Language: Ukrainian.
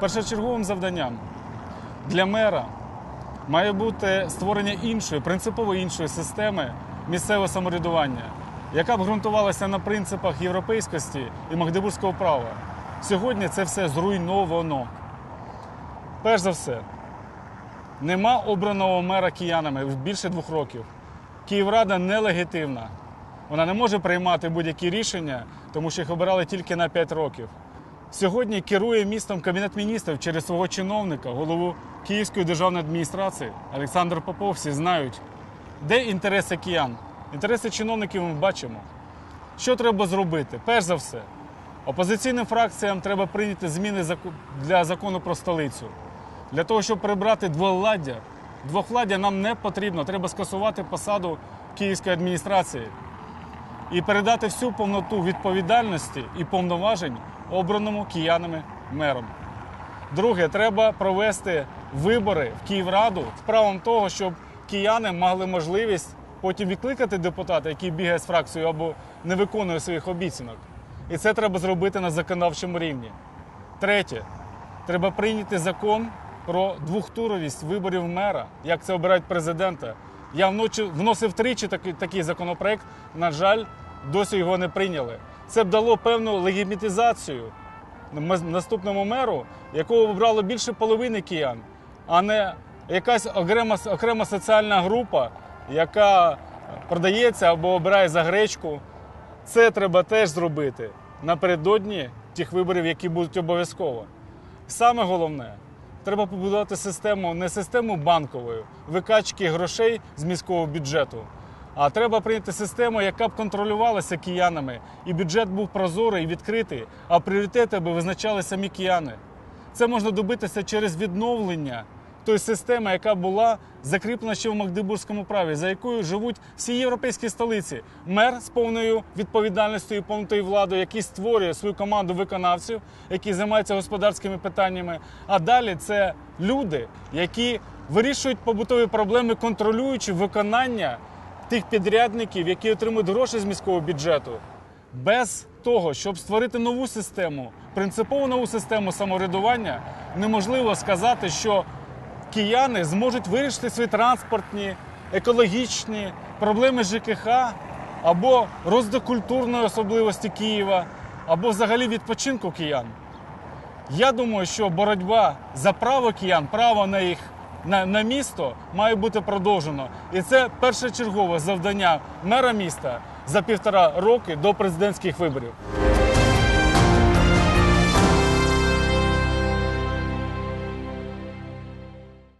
першочерговим завданням для мера має бути створення іншої, принципово іншої системи місцевого самоврядування, яка б ґрунтувалася на принципах європейськості і магдебурзького права. Сьогодні це все зруйновано. Перш за все, нема обраного мера киянами більше двох років. Київрада нелегітимна. Вона не може приймати будь-які рішення, тому що їх обирали тільки на 5 років. Сьогодні керує містом Кабінет міністрів через свого чиновника, голову Київської державної адміністрації Олександр Попов. Всі знають, де інтереси киян. Інтереси чиновників ми бачимо. Що треба зробити? Перш за все, опозиційним фракціям треба прийняти зміни для закону про столицю. Для того, щоб прибрати двовладдя, двохвладдя нам не потрібно. Треба скасувати посаду Київської адміністрації і передати всю повноту відповідальності і повноважень обраному киянами мером. Друге, треба провести вибори в Київраду з правом того, щоб кияни мали можливість потім відкликати депутата, який бігає з фракцією або не виконує своїх обіцянок. І це треба зробити на законодавчому рівні. Третє, треба прийняти закон про двохтуровість виборів мера, як це обирають президента. Я вночі вносив тричі такий, такий законопроект. На жаль, досі його не прийняли. Це б дало певну легітимізацію наступному меру, якого обрало більше половини киян, а не якась окрема, окрема соціальна група, яка продається або обирає за гречку. Це треба теж зробити напередодні тих виборів, які будуть обов'язково. Саме головне, треба побудувати систему не систему банкової викачки грошей з міського бюджету, а треба прийняти систему, яка б контролювалася киянами, і бюджет був прозорий відкритий, а пріоритети би визначали самі кияни. Це можна добитися через відновлення тої системи, яка була закріплена ще в Магдебурзькому праві, за якою живуть всі європейські столиці. Мер з повною відповідальністю і повною владою, який створює свою команду виконавців, які займаються господарськими питаннями. А далі це люди, які вирішують побутові проблеми, контролюючи виконання тих підрядників, які отримують гроші з міського бюджету. Без того, щоб створити нову систему, принципову нову систему самоврядування, неможливо сказати, що кияни зможуть вирішити свої транспортні, екологічні проблеми ЖКХ або розвиток культурної особливості Києва, або взагалі відпочинку киян. Я думаю, що боротьба за право киян, право на їх на, на місто має бути продовжено. І це першочергове завдання мера міста за півтора роки до президентських виборів.